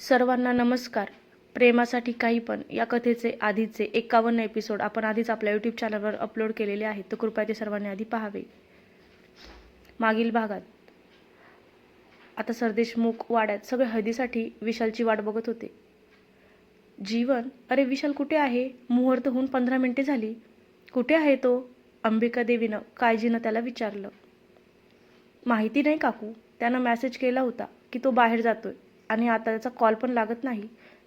सर्वांना नमस्कार. प्रेमासाठी काही पण या कथेचे आधीचे एकावन्न एपिसोड आपण आधीच आपल्या यूट्यूब चॅनलवर अपलोड केलेले आहेत तर कृपया ते सर्वांनी आधी पाहावे. मागील भागात. आता सरदेशमुख वाड्यात सगळे हळदीसाठी विशालची वाट बघत होते. जीवन अरे विशाल कुठे आहे? मुहूर्त होऊन पंधरा मिनिटे झाली. कुठे आहे तो? अंबिका देवीनं काळजीनं त्याला विचारलं. माहिती नाही काकू त्यानं मॅसेज केला होता की तो बाहेर जातोय. आणि आता त्याचा कॉल पण लागत नाही.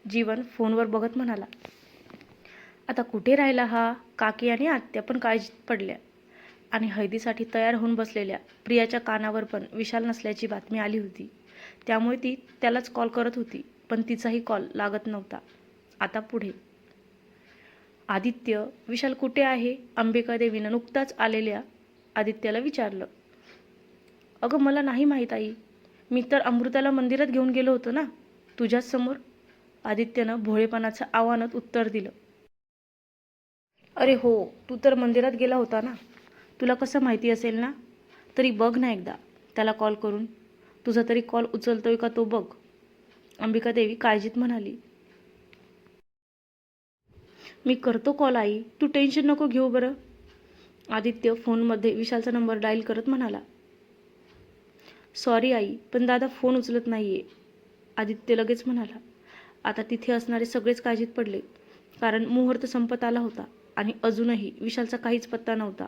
जीवन फोनवर बघत म्हणाला. आता कुठे राहिला हा? काकी आणि आत्या पण काळजीत पडल्या. आणि हळदीसाठी तयार होऊन बसलेल्या प्रियाच्या कानावर पण विशाल नसल्याची बातमी आली होती. त्यामुळे ती त्यालाच कॉल करत होती पण तिचाही कॉल लागत नव्हता. आता पुढे. आदित्य विशाल कुठे आहे? अंबिका देवीनं नुकताच आलेल्या आदित्याला विचारलं. अगं मला नाही माहीत आई. मी तर अमृताला मंदिरात घेऊन गेलो होतो ना तुझ्याच समोर. आदित्यनं भोळेपणाचं आव्हानात उत्तर दिलं. अरे हो तू तर मंदिरात गेला होता ना. तुला कसं माहिती असेल ना? तरी बघ ना एकदा त्याला कॉल करून. तुझा तरी कॉल उचलतोय का तो बघ. अंबिका देवी काळजीत म्हणाली. मी करतो कॉल आई तू टेन्शन नको घेऊ बरं. आदित्य फोनमध्ये विशालचा नंबर डायल करत म्हणाला. सॉरी आई पण दादा फोन उचलत नाही आहे आदित्य लगेच म्हणाला आता तिथे असणारे सगळेच काळजीत पडले कारण मुहूर्त संपत आला होता आणि अजूनही विशालचा काहीच पत्ता नव्हता.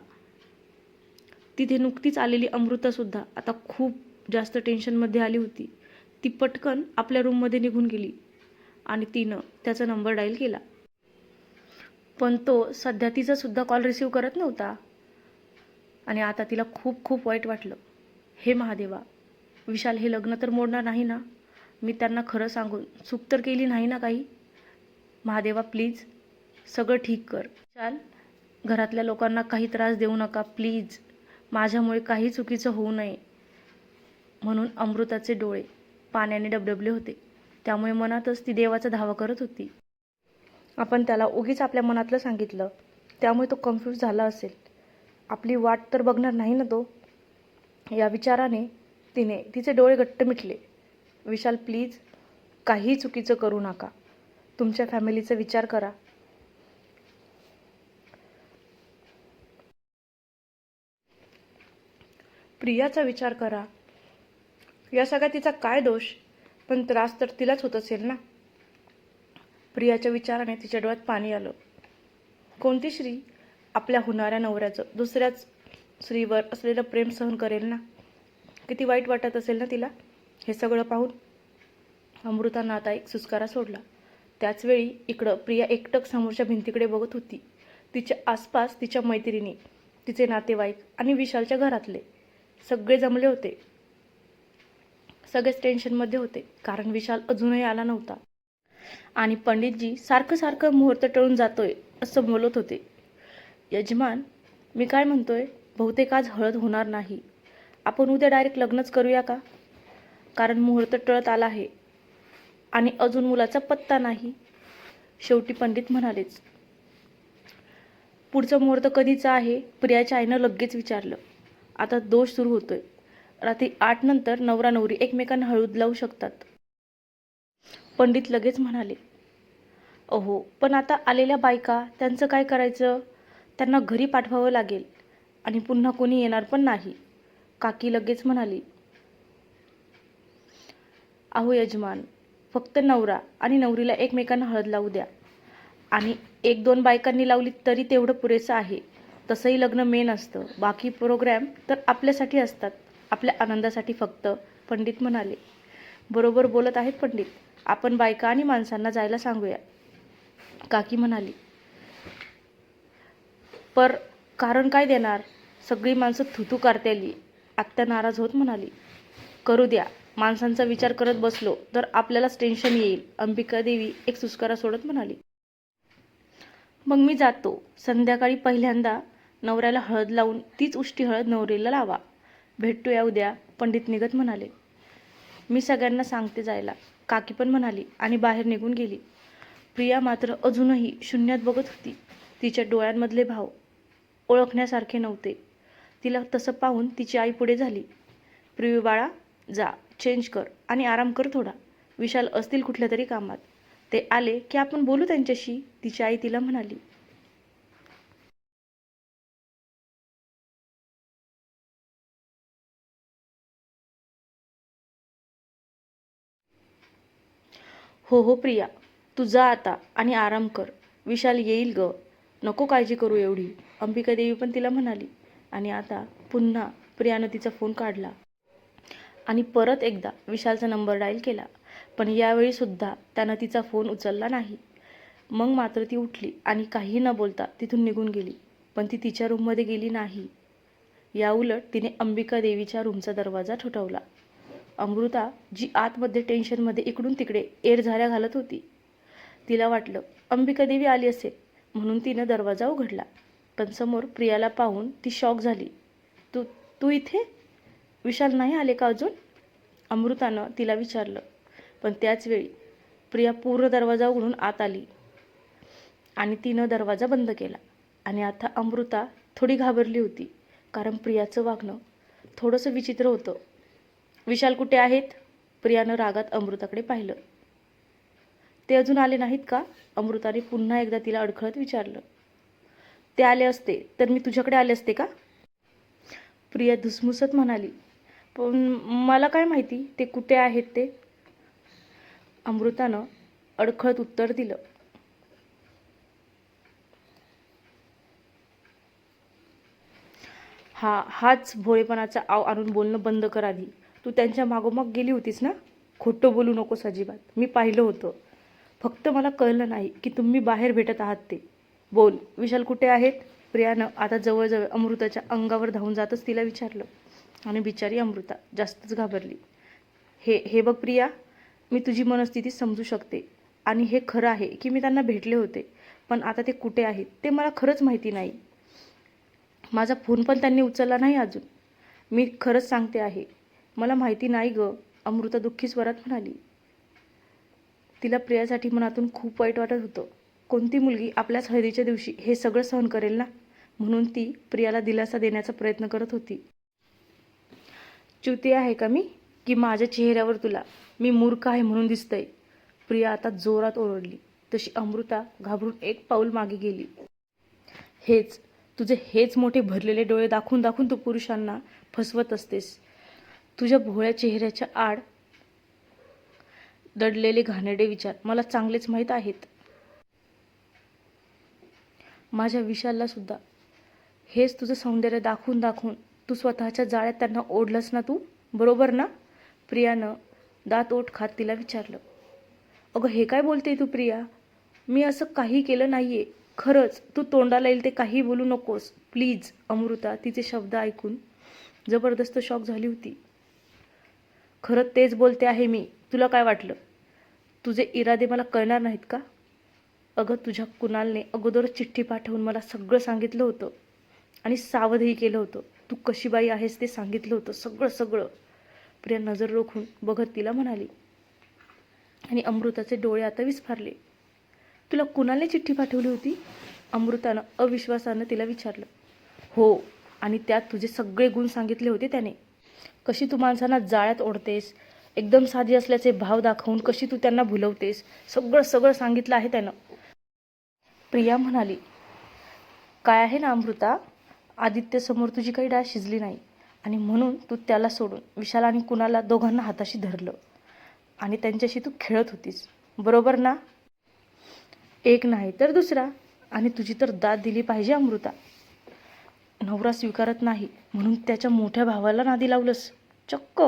तिथे नुकतीच आलेली अमृतासुद्धा आता खूप जास्त टेन्शनमध्ये आली होती. ती पटकन आपल्या रूममध्ये निघून गेली आणि तिनं त्याचा नंबर डायल केला. पण तो सध्या तिचासुद्धा कॉल रिसीव करत नव्हता. आणि आता तिला खूप खूप वाईट वाटलं. हे महादेवा विशाल हे लग्न तर मोडणार नाही ना? मी त्यांना खरं सांगून चूक तर केली नाही ना काही? महादेवा प्लीज सगळं ठीक कर. विशाल घरातल्या लोकांना काही त्रास देऊ नका प्लीज. माझ्यामुळे काही चुकीचं होऊ नये. म्हणून अमृताचे डोळे पाण्याने डबडबले होते. त्यामुळे मनातच ती देवाचा धावा करत होती. आपण त्याला उगीच आपल्या मनातलं सांगितलं. त्यामुळे तो कन्फ्यूज झाला असेल. आपली वाट तर बघणार नाही ना तो? या विचाराने तिने तिचे डोळे घट्ट मिटले. विशाल प्लीज काही चुकीचं करू नका. तुमच्या फॅमिलीचा विचार करा. प्रियाचा विचार करा. या सगळ्या तिचा काय दोष? पण त्रास तर तिलाच होत असेल ना? प्रियाच्या विचाराने तिच्या डोळ्यात पाणी आलं. कोणती श्री? आपल्या होणाऱ्या नवऱ्याचं. दुसऱ्याच स्त्रीवर असलेलं प्रेम सहन करेल ना? किती वाईट वाटत असेल ना तिला? हे सगळं पाहून अमृतानं आता एक सुस्कारा सोडला. त्याचवेळी इकडं प्रिया एकटक समोरच्या भिंतीकडे बघत होती. तिच्या आसपास तिच्या मैत्रिणी तिचे नातेवाईक आणि विशालच्या घरातले सगळे जमले होते. सगळेच टेन्शनमध्ये होते कारण विशाल अजूनही आला नव्हता. आणि पंडितजी सारखं सारखं मुहूर्त टळून जातोय असं बोलत होते. यजमान मी काय म्हणतोय? बहुतेक आज हळद होणार नाही. आपण उद्या डायरेक्ट लग्नच करूया का? कारण मुहूर्त टळत आला आहे. आणि अजून मुलाचा पत्ता नाही. शेवटी पंडित म्हणालेच पुढचं मुहूर्त कधीचं आहे? प्रियाच्या आईनं लगेच विचारलं. आता दोष सुरू होतोय. रात्री आठ नंतर नवरा नवरी एकमेकांना हळूद लावू शकतात. पंडित लगेच म्हणाले अहो पण आता आलेल्या बायका त्यांचं काय करायचं? त्यांना घरी पाठवावं लागेल. आणि पुन्हा कोणी येणार पण नाही. काकी लगेच म्हणाली अहो यजमान फक्त नवरा आणि नवरीला एकमेकांना हळद लावू द्या. आणि एक दोन बायकांनी लावली तरी तेवढं पुरेसं आहे. तसंही लग्न मेन असतं. बाकी प्रोग्रॅम तर आपल्यासाठी असतात. आपल्या आनंदासाठी फक्त पंडित म्हणाले. बरोबर बोलत आहेत पंडित. आपण बायका आणि माणसांना जायला सांगूया. काकी म्हणाली. पर कारण काय देणार? सगळी माणसं थुतू करतेली. आत्या नाराज होत म्हणाली करू द्या. माणसांचा विचार करत बसलो तर आपल्यालाच टेन्शन येईल अंबिका देवी एक सुस्कारा सोडत म्हणाली. मग मी जातो. संध्याकाळी पहिल्यांदा नवऱ्याला हळद लावून तीच उष्टी हळद नवरीला लावा. भेटूया उद्या पंडित निघत म्हणाले. मी सगळ्यांना सांगते जायला. काकी पण म्हणाली आणि बाहेर निघून गेली. प्रिया मात्र अजूनही शून्यात बघत होती. तिच्या डोळ्यांमधले भाव ओळखण्यासारखे नव्हते. तिला तसं पाहून तिची आई पुढे झाली. प्रियू बाळा जा चेंज कर आणि आराम कर थोडा. विशाल असतील कुठल्या तरी कामात. ते आले की आपण बोलू त्यांच्याशी तिची आई तिला म्हणाली. हो हो प्रिया. तू जा आता आणि आराम कर. विशाल येईल ग. नको काळजी करू एवढी अंबिका देवी पण तिला म्हणाली. आणि आता पुन्हा प्रियानं तिचा फोन काढला. आणि परत एकदा विशालचा नंबर डायल केला. पण यावेळीसुद्धा त्यानं तिचा फोन उचलला नाही. मग मात्र ती उठली आणि काही न बोलता तिथून निघून गेली. पण ती तिच्या रूममध्ये गेली नाही. याउलट तिने अंबिका देवीच्या रूमचा दरवाजा ठोठावला. अमृता जी आतमध्ये टेन्शनमध्ये इकडून तिकडे एरझाऱ्या घालत होती. तिला वाटलं अंबिका देवी आली असेल. म्हणून तिनं दरवाजा उघडला. पण समोर प्रियाला पाहून ती शॉक झाली. तू तू इथे? विशाल नाही आले का अजून? अमृतानं तिला विचारलं. पण त्याचवेळी प्रिया पूर्ण दरवाजा उघडून आत आली आणि तिनं दरवाजा बंद केला. आणि आता अमृता थोडी घाबरली होती कारण प्रियाचं वागणं थोडंसं विचित्र होतं. विशाल कुठे आहेत? प्रियानं रागात अमृताकडे पाहिलं. ते अजून आले नाहीत का? अमृताने पुन्हा एकदा तिला अडखळत विचारलं. ते आले असते तर मी तुझ्याकडे आले असते का? प्रिया धुसमुसत म्हणाली पण मला काय माहिती ते कुठे आहेत ते? अमृतानं अडखळत उत्तर दिलं. हा हाच भोळेपणाचा आव आणून बोलणं बंद कर आधी. तू त्यांच्या मागोमाग गेली होतीस ना? खोटं बोलू नकोस अजिबात. मी पाहिलं होतं. फक्त मला कळलं नाही की तुम्ही बाहेर भेटत आहात ते. बोल विशाल कुठे आहेत? प्रियानं आता जवळजवळ अमृताच्या अंगावर धावून जातच तिला विचारलं. आणि बिचारी अमृता जास्तच घाबरली. हे हे बघ प्रिया मी तुझी मनस्थिती समजू शकते. आणि हे खरं आहे की मी त्यांना भेटले होते. पण आता ते कुठे आहेत ते मला खरंच माहिती नाही. माझा फोन पण त्यांनी उचलला नाही अजून. मी खरंच सांगते आहे. मला माहिती नाही ग अमृता दुःखी स्वरात म्हणाली. तिला प्रियासाठी मनातून खूप वाईट वाटत होतं. कोणती मुलगी आपल्याच हळदीच्या दिवशी हे सगळं सहन करेल ना? म्हणून ती प्रियाला दिलासा देण्याचा प्रयत्न करत होती. च्युती आहे का मी? की माझ्या चेहऱ्यावर तुला मी मूर्ख आहे म्हणून दिसतंय? प्रिया आता जोरात ओरडली. तशी अमृता घाबरून एक पाऊल मागे गेली. हेच तुझे हेच मोठे भरलेले डोळे दाखवून दाखवून तू पुरुषांना फसवत असतेस. तुझ्या भोळ्या चेहऱ्याच्या आड दडलेले घाणेरडे विचार मला चांगलेच माहीत आहेत. माझ्या विशालला सुद्धा. हेच तुझं सौंदर्य दाखवून दाखवून तू स्वतःच्या जाळ्यात त्यांना ओढलंस ना तू? बरोबर ना? प्रियानं दात ओठ खात तिला विचारलं. अगं हे काय बोलते तू प्रिया? मी असं काही केलं नाही आहे खरंच तू तोंडाला येईल ते काही बोलू नकोस. प्लीज अमृता तिचे शब्द ऐकून जबरदस्त शॉक झाली होती. खरंच तेच बोलते आहे मी. तुला काय वाटलं? तुझे इरादे मला कळणार नाहीत का? अगं तुझ्या कुणालने अगोदरच चिठ्ठी पाठवून मला सगळं सांगितलं होतं आणि सावधही केलं होतं. तू कशी बाई आहेस ते सांगितलं होतं सगळं सगळं. प्रिया नजर रोखून बघत तिला म्हणाली. आणि अमृताचे डोळे आता विस्फारले. तुला कुणालने चिठ्ठी पाठवली होती? अमृतानं अविश्वासानं तिला विचारलं. हो आणि त्यात तुझे सगळे गुण सांगितले होते त्याने. कशी तू माणसांना जाळ्यात ओढतेस एकदम साधी असल्याचे भाव दाखवून कशी तू त्यांना भुलवतेस सगळं सगळं सांगितलं आहे त्यानं. प्रिया म्हणाली काय आहे ना अमृता? आदित्यसमोर तुझी काही डाळ शिजली नाही. आणि म्हणून तू त्याला सोडून विशाल आणि कुणाला दोघांना हाताशी धरलं. आणि त्यांच्याशी तू खेळत होतीस. बरोबर ना? एक नाही तर दुसरा. आणि तुझी तर दाद दिली पाहिजे अमृता. नवरा स्वीकारत नाही म्हणून त्याच्या मोठ्या भावाला नादी लावलंस. चक्क!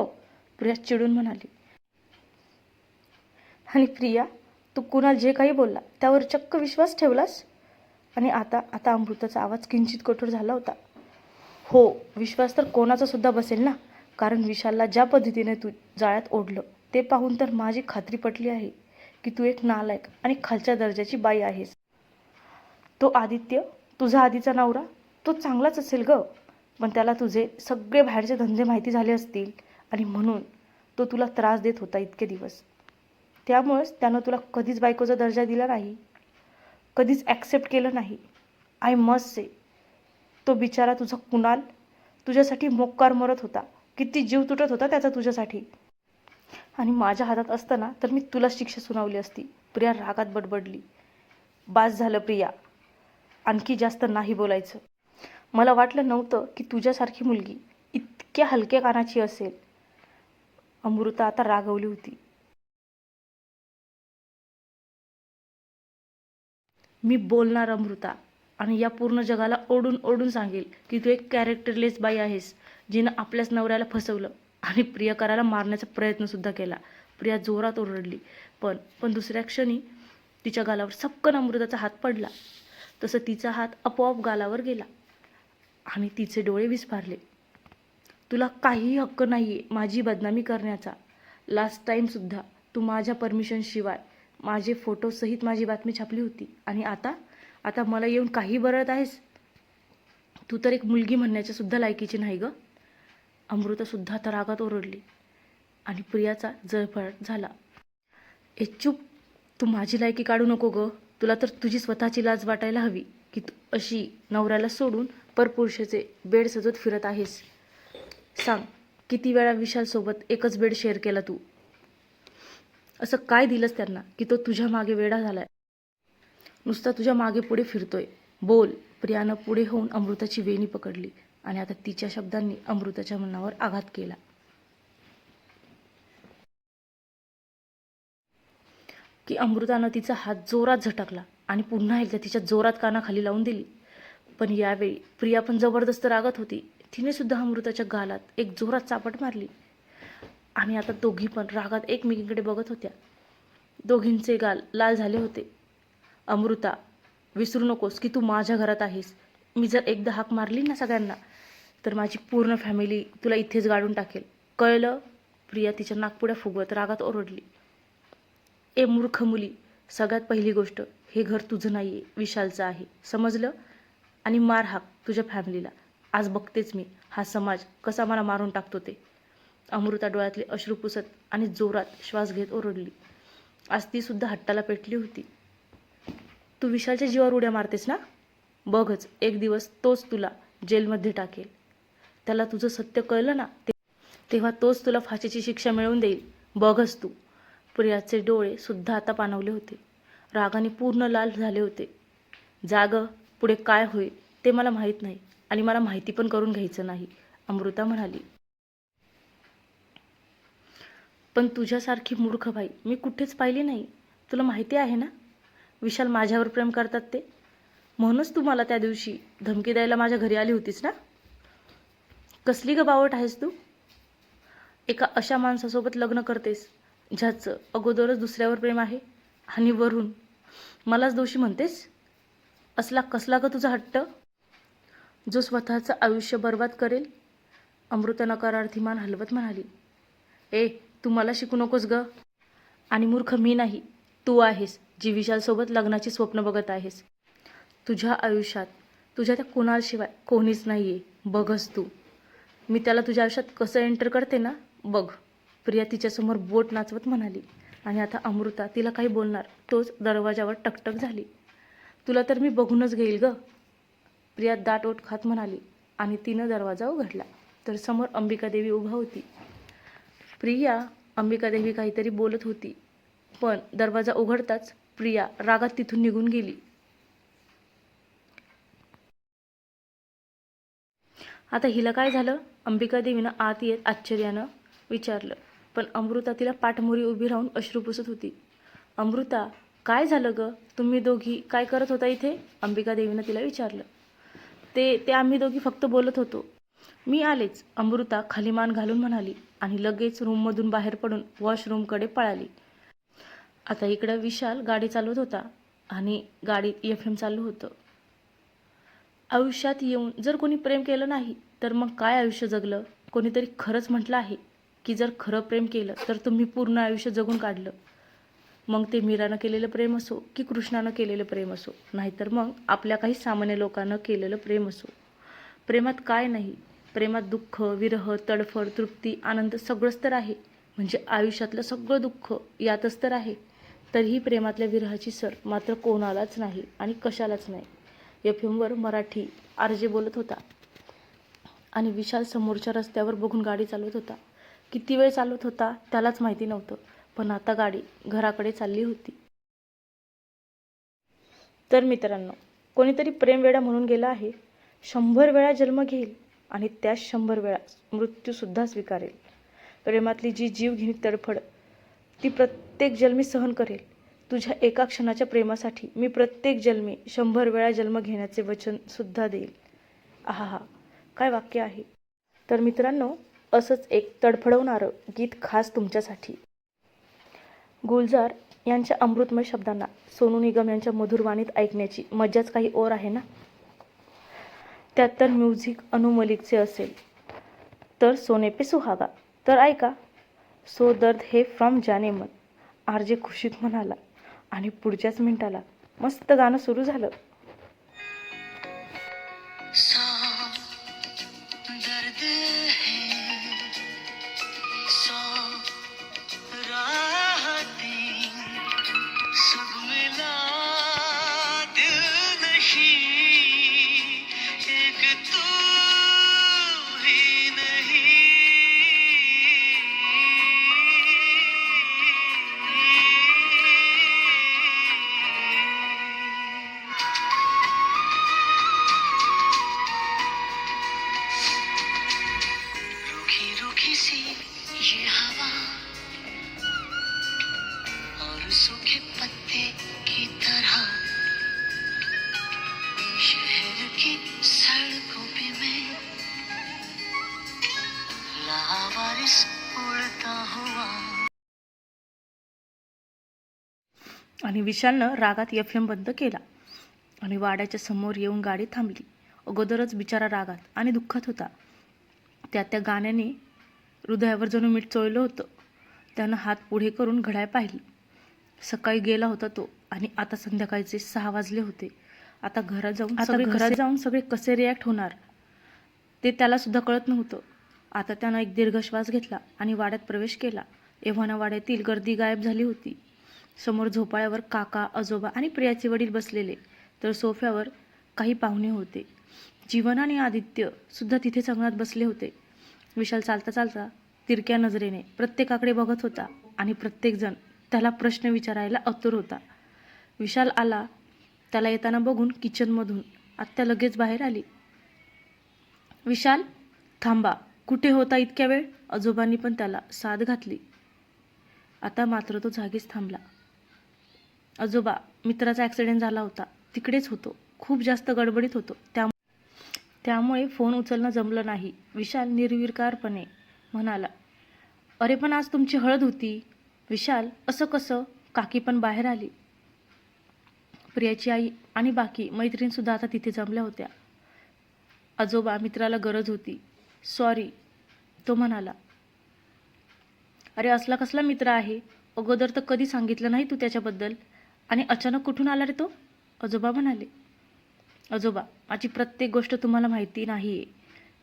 प्रिया चिडून म्हणाली. आणि प्रिया तू कुणाल जे काही बोलला त्यावर चक्क विश्वास ठेवलास? आणि आता आता अमृताचा आवाज किंचित कठोर झाला होता. हो विश्वास तर कोणाचा सुद्धा बसेल ना? कारण विशालला ज्या पद्धतीने तू जाळ्यात ओढलं ते पाहून तर माझी खात्री पटली आहे की तू एक नालायक आणि खालच्या दर्जाची बाई आहेस. तो आदित्य तुझा आधीचा नवरा तो चांगलाच असेल ग. पण त्याला तुझे सगळे बाहेरचे धंदे माहिती झाले असतील आणि म्हणून तो तुला त्रास देत होता इतके दिवस. त्यामुळेच त्यानं तुला कधीच बायकोचा दर्जा दिला नाही. कधीच ॲक्सेप्ट केलं नाही. आय मस्ट से तो बिचारा तुझा कुणाल? तुझ्यासाठी मोक्कार मरत होता. किती जीव तुटत होता त्याचा तुझ्यासाठी. आणि माझ्या हातात असताना तर मी तुला शिक्षा सुनावली असती. प्रिया रागात बडबडली. बास झालं प्रिया. आणखी जास्त नाही बोलायचं. मला वाटलं नव्हतं की तुझ्यासारखी मुलगी इतक्या हलक्या कानाची असेल. अमृता आता रागवली होती. मी बोलणार अमृता. आणि या पूर्ण जगाला ओढून ओढून सांगेल की तू एक कॅरेक्टरलेस बाई आहेस जिनं आपल्याच नवऱ्याला फसवलं आणि प्रियकराला मारण्याचा प्रयत्नसुद्धा केला. प्रिया जोरात ओरडली. पण पण दुसऱ्या क्षणी तिच्या गालावर सपकन अमृताचा हात पडला. तसं तिचा हात आपोआप गालावर गेला आणि तिचे डोळे विस्फारले. तुला काहीही हक्क नाही आहे माझी बदनामी करण्याचा. लास्ट टाईमसुद्धा तू माझ्या परमिशनशिवाय माझे फोटोसहित माझी बातमी छापली होती. आणि आता? आता मला येऊन काही बरळत आहेस? तू तर एक मुलगी म्हणण्याच्या सुद्धा लायकीची नाही ग. अमृतासुद्धा तर रागात ओरडली. आणि प्रियाचा जळफळाट झाला. ए चूप. तू माझी लायकी काढू नको ग. तुला तर तुझी स्वतःची लाज वाटायला हवी की तू अशी नवऱ्याला सोडून परपुरुषाचे बेड सजत फिरत आहेस. सांग किती वेळा विशालसोबत एकच बेड शेअर केला तू? असं काय दिलंस त्यांना की तो तुझ्या मागे वेडा झालाय? नुसता तुझ्या मागे पुढे फिरतोय. बोल. प्रियानं पुढे होऊन अमृताची वेणी पकडली आणि आता तिच्या शब्दांनी अमृताच्या मनावर आघात केला. की अमृतानं तिचा हात जोरात झटकला आणि पुन्हा एकदा तिच्या जोरात कानाखाली लावून दिली. पण यावेळी प्रिया पण जबरदस्त रागत होती. तिने सुद्धा अमृताच्या गालात एक जोरात चापट मारली. आणि आता दोघी पण रागात एकमेकींकडे बघत होत्या. दोघींचे गाल लाल झाले होते. अमृता विसरू नकोस की तू माझ्या घरात आहेस. मी जर एकदा हाक मारली ना सगळ्यांना तर माझी पूर्ण फॅमिली तुला इथेच गाडून टाकेल. कळलं? प्रिया तिच्या नागपुड्या फुगवत रागात ओरडली. ए मूर्ख मुली सगळ्यात पहिली गोष्ट हे घर तुझं नाही आहे विशालचं आहे. समजलं? आणि मार हाक तुझ्या फॅमिलीला. आज बघतेच मी. हा समाज कसा मला मारून टाकतो ते. अमृता डोळ्यातले अश्रू पुसत आणि जोरात श्वास घेत ओरडली. आज ती सुद्धा हट्टाला पेटली होती. तू विशालच्या जीवावर उड्या मारतेस ना? बघच एक दिवस तोच तुला जेलमध्ये टाकेल. त्याला तुझं सत्य कळलं ना? तेव्हा तोच तुला फाशीची शिक्षा मिळवून देईल. बघच तू. प्रियाचे डोळे सुद्धा आता पाणवले होते. रागाने पूर्ण लाल झाले होते. जाग पुढे काय होईल ते मला माहीत नाही आणि मला माहिती पण करून घ्यायचं नाही अमृता म्हणाली. पण तुझ्यासारखी मूर्ख बाई मी कुठेच पाहिली नाही. तुला माहिती आहे ना? विशाल माझ्यावर प्रेम करतात ते. म्हणूनच तू मला त्या दिवशी धमकी द्यायला माझ्या घरी आली होतीस ना? कसली ग बावट आहेस तू? एका अशा माणसासोबत लग्न करतेस ज्याचं अगोदरच दुसऱ्यावर प्रेम आहे आणि वरून. मलाच दोषी म्हणतेस? असला कसला ग तुझा हट्ट? जो स्वतःचं आयुष्य बर्बाद करेल? अमृत नकारार्थी मान हलवत म्हणाली. ए तू मला शिकू नकोस ग. आणि मूर्ख मी नाही तू आहेस जी विशालसोबत लग्नाची स्वप्न बघत आहेस. तुझ्या आयुष्यात तुझ्या त्या कुणाशिवाय कोणीच नाही आहे बघच तू. मी त्याला तुझ्या आयुष्यात कसं एंटर करते ना बघ. प्रिया तिच्यासमोर बोट नाचवत म्हणाली. आणि आता अमृता तिला काही बोलणार तोच दरवाजावर टकटक झाली. तुला तर मी बघूनच घेईल ग. प्रिया दाट ओट खात म्हणाली आणि तिनं दरवाजा उघडला. तर समोर अंबिकादेवी उभा होती. प्रिया अंबिकादेवी काहीतरी बोलत होती. पण दरवाजा उघडताच प्रिया रागात तिथून निघून गेली. आता हिला काय झालं? अंबिकादेवीनं आत येत आश्चर्यानं विचारलं. पण अमृता तिला पाठमोरी उभी राहून अश्रू पुसत होती. अमृता काय झालं ग? तुम्ही दोघी काय करत होता इथे? अंबिकादेवीनं तिला विचारलं. ते ते आम्ही दोघी फक्त बोलत होतो. मी आलेच. अमृता खाली मान घालून म्हणाली आणि लगेच रूममधून बाहेर पडून वॉशरूमकडे पळाली. आता इकडं विशाल गाडी चालवत होता आणि गाडीत एफ एम चालू होतं. आयुष्यात येऊन जर कोणी प्रेम केलं नाही तर मग काय आयुष्य जगलं? कोणीतरी खरंच म्हटलं आहे की जर खरं प्रेम केलं तर तुम्ही पूर्ण आयुष्य जगून काढलं. मग ते मीरानं केलेलं प्रेम असो की कृष्णानं केलेलं प्रेम असो नाहीतर मग आपल्या काही सामान्य लोकांनं केलेलं प्रेम असो. प्रेमात काय नाही प्रेमात दुःख विरह तडफड तृप्ती आनंद सगळंच तर आहे. म्हणजे आयुष्यातलं सगळं दुःख यातच तर आहे. तरीही प्रेमातल्या विरहाची सर मात्र कोणालाच नाही आणि कशालाच नाही. एफ एमवर मराठी आर जे बोलत होता. आणि विशाल समोरच्या रस्त्यावर बघून गाडी चालवत होता. किती वेळ चालवत होता त्यालाच माहिती नव्हतं पण आता गाडी घराकडे चालली होती. तर मित्रांनो कोणीतरी प्रेम वेळा म्हणून गेला आहे. शंभर वेळा जन्म घेईल. आणि त्याच शंभर वेळा मृत्यूसुद्धा स्वीकारेल. प्रेमातली जी जीवघेणी तडफड ती प्रत्येक जन्मी सहन करेल. तुझ्या एका क्षणाच्या प्रेमासाठी मी प्रत्येक जन्मी शंभर वेळा जन्म घेण्याचे वचनसुद्धा देईल. आहा हा काय वाक्य आहे? तर मित्रांनो असंच एक तडफडवणारं गीत खास तुमच्यासाठी. गुलजार यांच्या अमृतमय शब्दांना सोनू निगम यांच्या मधुरवाणीत ऐकण्याची मजाच काही ओर आहे ना? त्यात तर म्युझिक अनु मलिकचे असेल. तर सोने पे सुहागा. तर ऐका सो दर्द हे फ्रॉम जाने मन आर जे खुशीत म्हणाला आणि पुढच्याच मिनिटाला मस्त गाणं सुरू झालं. आणि विशालनं रागात एफ एम बंद केला. आणि वाड्याच्या समोर येऊन गाडी थांबली. अगोदरच बिचारा रागात आणि दुःखात होता. त्या त्या गाण्याने हृदयावर जणू मीठ चोळलं होतं. त्यानं हात पुढे करून घड्याळ पाहिली. सकाळी गेला होता तो आणि आता संध्याकाळचे सहा वाजले होते. आता घरात जाऊन आता सगळे घरात घरात जाऊन सगळे कसे रिॲक्ट होणार? ते त्याला सुद्धा कळत नव्हतं. आता त्यानं एक दीर्घ श्वास घेतला आणि वाड्यात प्रवेश केला. एव्हाना वाड्यातील गर्दी गायब झाली होती. समोर झोपाळ्यावर काका आजोबा आणि प्रियाचे वडील बसलेले. तर सोफ्यावर काही पाहुणे होते. जीवन आणि आदित्य सुद्धा तिथेच अंगणात बसले होते. विशाल चालता चालता तिरक्या नजरेने प्रत्येकाकडे बघत होता आणि प्रत्येकजण त्याला प्रश्न विचारायला अतुर होता. विशाल आला त्याला येताना बघून किचनमधून आत्या लगेच बाहेर आली. विशाल थांबा कुठे होता इतक्या वेळ? आजोबांनी पण त्याला साथ घातली. आता मात्र तो जागीच थांबला. आजोबा मित्राचा ॲक्सिडेंट झाला होता. तिकडेच होतो. खूप जास्त गडबडीत होतो. त्या त्यामुळे फोन उचलणं जमलं नाही. विशाल निर्विकारपणे म्हणाला अरे पण आज तुमची हळद होती. विशाल असं कसं? काकी पण बाहेर आली. प्रियाची आई आणि बाकी मैत्रीणसुद्धा आता तिथे जमल्या होत्या. आजोबा मित्राला गरज होती. सॉरी तो म्हणाला. अरे असला कसला मित्र आहे? अगोदर तर कधी सांगितलं नाही तू त्याच्याबद्दल? आणि अचानक कुठून आला रे तो? आजोबा म्हणाले. आजोबा माझी प्रत्येक गोष्ट तुम्हाला माहिती नाही आहे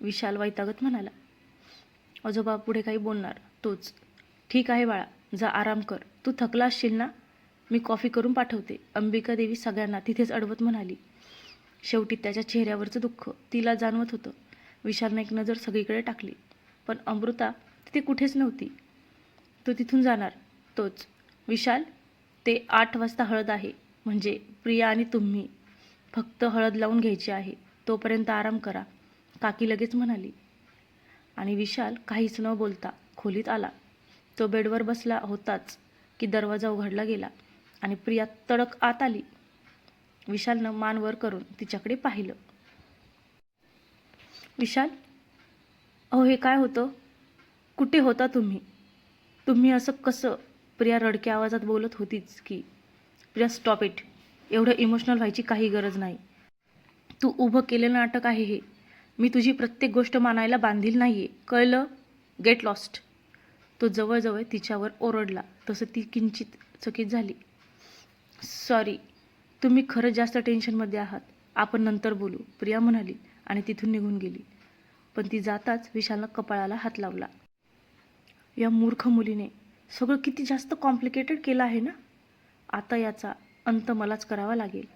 विशाल वैतागत म्हणाला. आजोबा पुढे काही बोलणार. तोच. ठीक आहे बाळा जा आराम कर. तू थकला असशील ना? मी कॉफी करून पाठवते. अंबिका देवी सगळ्यांना तिथेच अडवत म्हणाली. शेवटी त्याच्या चेहऱ्यावरचं दुःख तिला जाणवत होतं. विशालनं एक नजर सगळीकडे टाकली. पण अमृता तिथे कुठेच नव्हती. तो तिथून जाणार. तोच. विशाल ते आठ वाजता हळद आहे. म्हणजे प्रिया आणि तुम्ही. फक्त हळद लावून घ्यायची आहे. तोपर्यंत आराम करा. काकी लगेच म्हणाली. आणि विशाल काहीच न बोलता खोलीत आला. तो बेडवर बसला होताच की दरवाजा उघडला गेला आणि प्रिया तडक आत आली. विशालनं मान वर करून तिच्याकडे पाहिलं. विशाल अहो हे काय होतं? कुठे होता तुम्ही? तुम्ही असं कसं प्रिया रडक्या आवाजात बोलत होतीच की प्रिया स्टॉप इट एवढं इमोशनल व्हायची काही गरज नाही. तू उभं केलेलं नाटक आहे हे. मी तुझी प्रत्येक गोष्ट मानायला बांधील नाही आहे कळलं? गेट लॉस्ट तो जवळजवळ तिच्यावर ओरडला. तसं ती किंचित चकित झाली. सॉरी तुम्ही खरंच जास्त टेन्शनमध्ये आहात. आपण नंतर बोलू प्रिया म्हणाली आणि तिथून निघून गेली. पण ती जाताच विशालनं कपाळाला हात लावला. या मूर्ख मुलीने सगळं किती जास्त कॉम्प्लिकेटेड केलं आहे ना? आता याचा अंत मलाच करावा लागेल.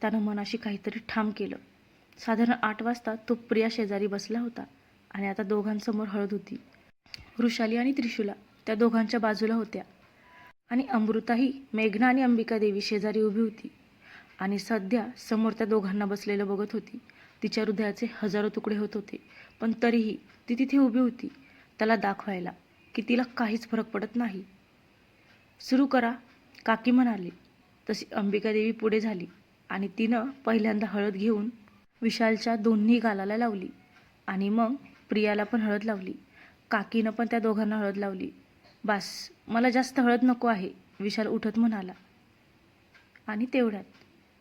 त्यानं मनाशी काहीतरी ठाम केलं. साधारण आठ वाजता तो प्रिया शेजारी बसला होता आणि आता दोघांसमोर हळद होती. वृषाली आणि त्रिशूला त्या दोघांच्या बाजूला होत्या. आणि अमृताही मेघना आणि अंबिका देवी शेजारी उभी होती. आणि सध्या समोर त्या दोघांना बसलेलं बघत होती. तिच्या हृदयाचे हजारो तुकडे होत होते. पण तरीही ती तिथे उभी होती. त्याला दाखवायला. की तिला काहीच फरक पडत नाही. सुरू करा. काकी म्हणाली तशी अंबिकादेवी पुढे झाली आणि तिनं पहिल्यांदा हळद घेऊन विशालच्या दोन्ही गालाला लावली आणि मग प्रियाला पण हळद लावली. काकीनं पण त्या दोघांना हळद लावली. बास मला जास्त हळद नको आहे विशाल उठत म्हणाला. आणि तेवढ्यात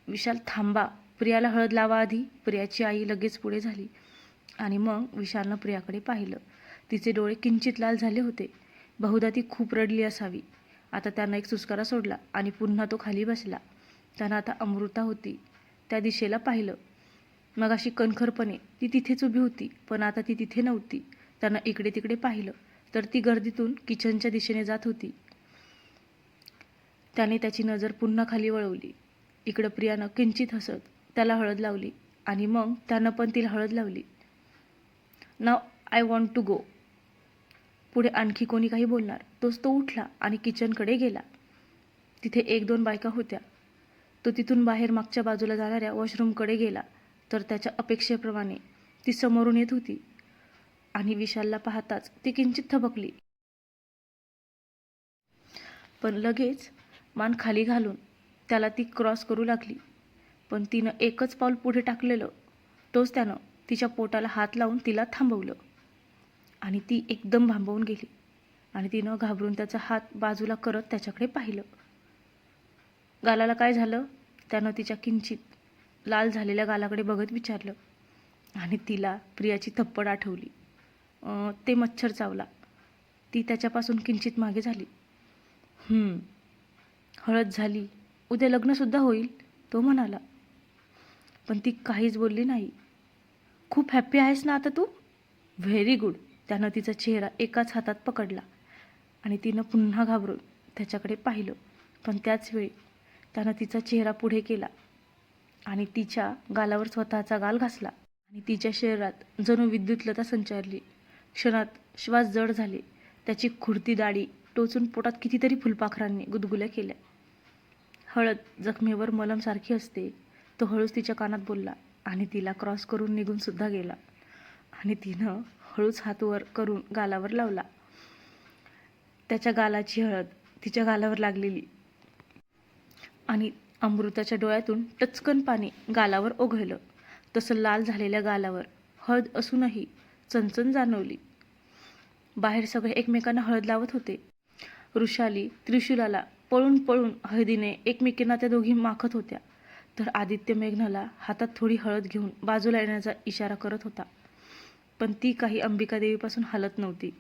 विशाल थांबा प्रियाला हळद लावा आधी. प्रियाची आई लगेच पुढे झाली. आणि मग विशालनं प्रियाकडे पाहिलं. तिचे डोळे किंचित लाल झाले होते. बहुधा ती खूप रडली असावी. आता त्यानं एक सुस्कारा सोडला आणि पुन्हा तो खाली बसला. त्यानं आता अमृता होती. त्या दिशेला पाहिलं. मग अशी कणखरपणे ती तिथेच उभी होती पण आता ती तिथे नव्हती. त्यानं इकडे तिकडे पाहिलं. तर ती गर्दीतून किचनच्या दिशेने जात होती. त्याने त्याची नजर पुन्हा खाली वळवली. इकडं प्रियानं किंचित हसत त्याला हळद लावली आणि मग त्यानं पण तिला हळद लावली. नाव आय वॉन्ट टू गो पुढे आणखी कोणी काही बोलणार? तोच तो उठला आणि किचनकडे गेला. तिथे एक दोन बायका होत्या. तो तिथून बाहेर मागच्या बाजूला जाणाऱ्या वॉशरूमकडे गेला. तर त्याच्या अपेक्षेप्रमाणे ती समोरून येत होती आणि विशालला पाहताच ती किंचित थबकली. पण लगेच मान खाली घालून त्याला ती क्रॉस करू लागली. पण तिनं एकच पाऊल पुढे टाकलेलं. तोच त्यानं तिच्या पोटाला हात लावून तिला थांबवलं. आणि ती एकदम भांबवून गेली. आणि तिनं घाबरून त्याचा हात बाजूला करत त्याच्याकडे पाहिलं. गालाला काय झालं? त्यानं तिच्या किंचित लाल झालेल्या गालाकडे बघत विचारलं. आणि तिला प्रियाची थप्पड आठवली. ते मच्छर चावला. ती त्याच्यापासून किंचित मागे झाली. हळद झाली. उद्या लग्नसुद्धा होईल तो म्हणाला. पण ती काहीच बोलली नाही. खूप हॅप्पी आहेस ना आता तू? व्हेरी गुड त्यानं तिचा चेहरा एकाच हातात पकडला आणि तिनं पुन्हा घाबरून त्याच्याकडे पाहिलं. पण त्याच वेळी त्यानं तिचा चेहरा पुढे केला आणि तिच्या गालावर स्वतःचा गाल घासला आणि तिच्या शरीरात जणू विद्युतलता संचारली. क्षणात श्वास जड झाले. त्याची खुडती दाढी टोचून पोटात कितीतरी फुलपाखरांनी गुदगुल्या केल्या. हळद जखमेवर मलमसारखी असते. तो हळूच तिच्या कानात बोलला आणि तिला क्रॉस करून निघून सुद्धा गेला. आणि तिनं हळूच हात वर करून गालावर लावला. त्याच्या गालाची हळद तिच्या गालावर लागलेली आणि अमृताच्या डोळ्यातून टचकन पाणी गालावर ओघळलं. तसं लाल झालेल्या गालावर हळद असूनही चणचण जाणवली. बाहेर सगळे एकमेकांना हळद लावत होते. ऋषाली त्रिशूलाला पळून पळून हळदीने एकमेकींना त्या दोघी माखत होत्या. तर आदित्य मेघनाला हातात थोडी हळद घेऊन बाजूला येण्याचा इशारा करत होता. पण ती काही अंबिका देवीपासून हलत नव्हती.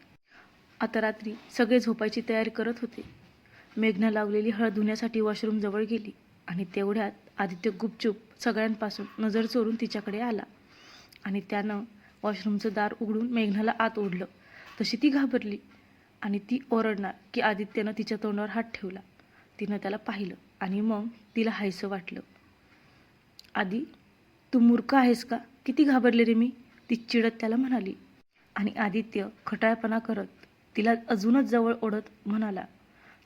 आता रात्री सगळे झोपायची तयारी करत होते. मेघना लावलेली हळद धुण्यासाठी वॉशरूम जवळ गेली आणि तेवढ्यात आदित्य गुपचूप सगळ्यांपासून नजर चोरून तिच्याकडे आला. आणि त्यानं वॉशरूमचं दार उघडून मेघनाला आत ओढलं. तशी ती घाबरली आणि ती ओरडणार की आदित्यनं तिच्या तोंडावर हात ठेवला. तिनं त्याला पाहिलं आणि मग तिला हायसं वाटलं. आधी तू मूर्ख आहेस का? किती घाबरले रे मी? ती चिडत त्याला म्हणाली. आणि आदित्य खटाळपणा करत तिला अजूनच जवळ ओढत म्हणाला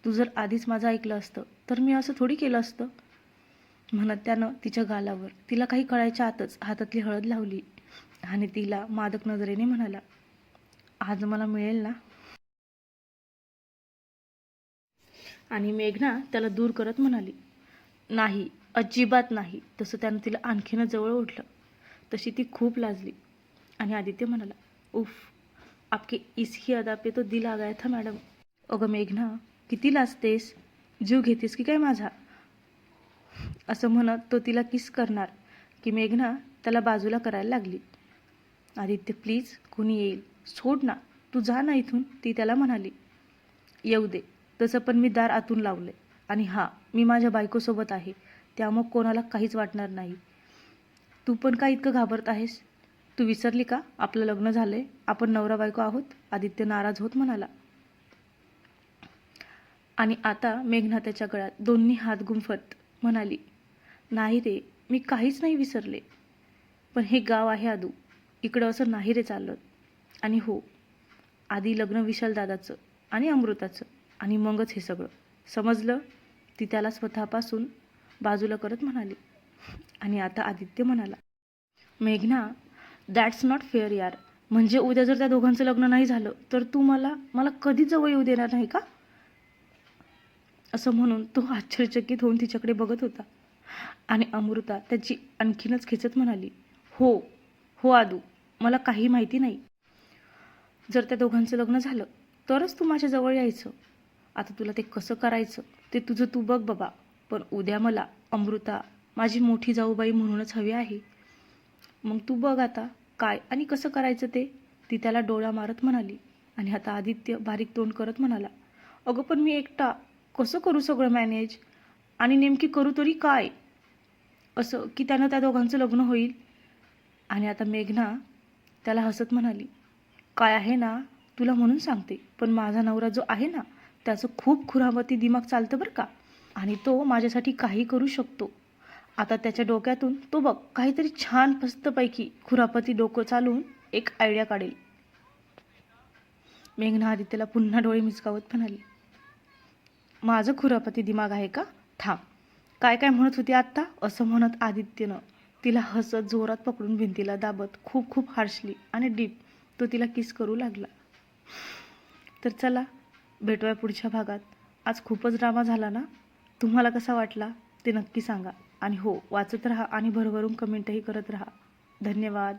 तू जर आधीच माझं ऐकलं असतं तर मी असं थोडी केलं असतं? म्हणत त्यानं तिच्या गालावर तिला काही कळायच्या आतच हातातली हळद लावली आणि तिला मादक नजरेने म्हणाला आज मला मिळेल ना? आणि मेघना त्याला दूर करत म्हणाली नाही अजिबात नाही. तसं त्यानं तिला आणखीनच जवळ ओढलं. तशी ती खूप लाजली. आणि आदित्य म्हणाला उफ आपके इसकी अदा पे तो दिल आ गया था मॅडम. अगं मेघना किती लाजतेस? जीव घेतेस की काय माझा? असं म्हणत तो तिला किस करणार की मेघना त्याला बाजूला करायला लागली. आदित्य प्लीज कोणी येईल? सोड ना तू जा ना इथून ती त्याला म्हणाली. येऊ दे तसं पण मी दार आतून लावले आणि हां मी माझ्या बायकोसोबत आहे त्यामुळं कोणाला काहीच वाटणार नाही. तू पण का इतकं घाबरत आहेस? तू विसरली का? आपलं लग्न झालंय. आपण नवरा बायको आहोत. आदित्य नाराज होत म्हणाला. आणि आता मेघना त्याच्या गळ्यात दोन्ही हात गुंफत म्हणाली नाही रे मी काहीच नाही विसरले. पण हे गाव आहे आदू. इकडं असं नाही रे चाललं आणि हो आधी लग्न विशाल दादाचं आणि अमृताचं आणि मगच हे सगळं. समजलं? ती त्याला स्वतःपासून बाजूला करत म्हणाली. आणि आता आदित्य म्हणाला मेघना दॅट्स नॉट फेअर यार. म्हणजे उद्या जर त्या दोघांचं लग्न नाही झालं तर तू मला मला कधीच जवळ येऊ देणार नाही का? असं म्हणून तो आश्चर्यचकित होऊन तिच्याकडे बघत होता. आणि अमृता त्याची आणखीनच खेचत म्हणाली हो हो आदू मला काही माहिती नाही. जर त्या दोघांचं लग्न झालं तरच तू माझ्याजवळ यायचं. आता तुला ते कसं करायचं ते तुझं तू बघ बाबा. पण उद्या मला अमृता माझी मोठी जाऊबाई म्हणूनच हवी आहे. मग तू बघ आता काय आणि कसं करायचं ते. ती त्याला डोळा मारत म्हणाली आणि आता आदित्य बारीक तोंड करत म्हणाला अगं पण मी एकटा कसं करू सगळं मॅनेज आणि नेमकी करू तरी काय? असं की त्यानं त्या दोघांचं लग्न होईल? आणि आता मेघना त्याला हसत म्हणाली काय आहे ना तुला म्हणून सांगते पण माझा नवरा जो आहे ना त्याचं खूप खुरामती दिमाग चालतं बरं का. आणि तो माझ्यासाठी काही करू शकतो. आता त्याच्या डोक्यातून तो बघ काहीतरी छान फस्तपैकी खुरापती डोकं चालवून एक आयडिया काढेल. मेघना आदित्यला पुन्हा डोळे मिचकावत म्हणाली माझं खुरापती दिमाग आहे का? थांब. काय काय म्हणत होती आत्ता? असं म्हणत आदित्यनं तिला हसत जोरात पकडून भिंतीला दाबत खूप खूप हार्शली आणि डीप तो तिला किस करू लागला. तर चला भेटूया पुढच्या भागात. आज खूपच ड्रामा झाला ना? तुम्हाला कसा वाटला? ते नक्की सांगा. आणि हो वाचत राहा आणि भरभरून कमेंटही करत राहा. धन्यवाद.